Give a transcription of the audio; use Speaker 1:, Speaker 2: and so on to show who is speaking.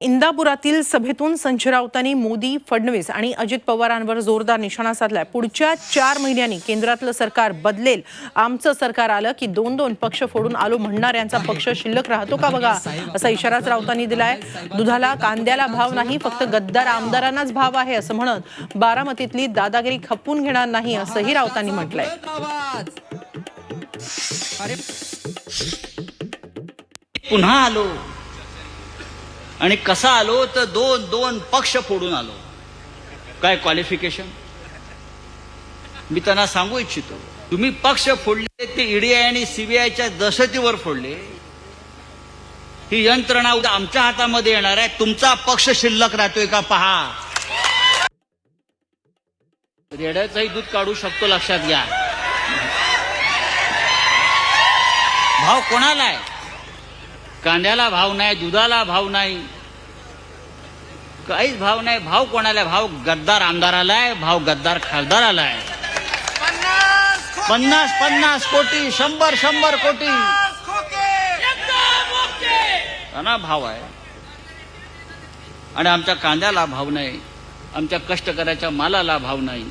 Speaker 1: इंदापुरातील सभेतून संचरावतांनी मोदी फडणवीस आणि अजित पवारांवर जोरदार निशाणा साधलाय. पुढच्या चार महिन्यांनी केंद्रातलं सरकार बदलेल. आमचं सरकार आलं की दोन दोन पक्ष फोडून आलो म्हणणाऱ्यांचा पक्ष शिल्लक राहतो का बघा? असा इशाराच राऊतांनी दिलाय. दुधाला कांद्याला भाव नाही फक्त गद्दार आमदारांनाच भाव आहे असं म्हणत बारामतीतली दादागिरी खपून घेणार नाही असंही राऊतांनी म्हटलंय.
Speaker 2: पुन्हा आलो. आणि कसा आलो तर दोन दोन पक्ष फोडून आलो. काय क्वालिफिकेशन मी त्यांना सांगू इच्छितो. तुम्ही पक्ष फोडले ते ईडीआय आणि सीबीआयच्या दशतीवर फोडले. ही यंत्रणा उद्या आमच्या हातामध्ये येणार आहे. तुमचा पक्ष शिल्लक राहतोय का पहा. रेड्याचंही दूध काढू शकतो लक्षात घ्या. भाव कोणाला आहे? कांद्याला भाव नाही दुधाला भाव नाही. काहीच भाव नाही. भाव कोणाला? आहे? भाव गद्दार आमदाराला आहे भाव गद्दार खासदाराला आहे. पन्नास पन्नास कोटी शंभर शंभर कोटी. त्यांना भाव आहे. आणि आमच्या कांद्याला भाव नाही. आमच्या कष्टकऱ्याच्या मालाला भाव नाही.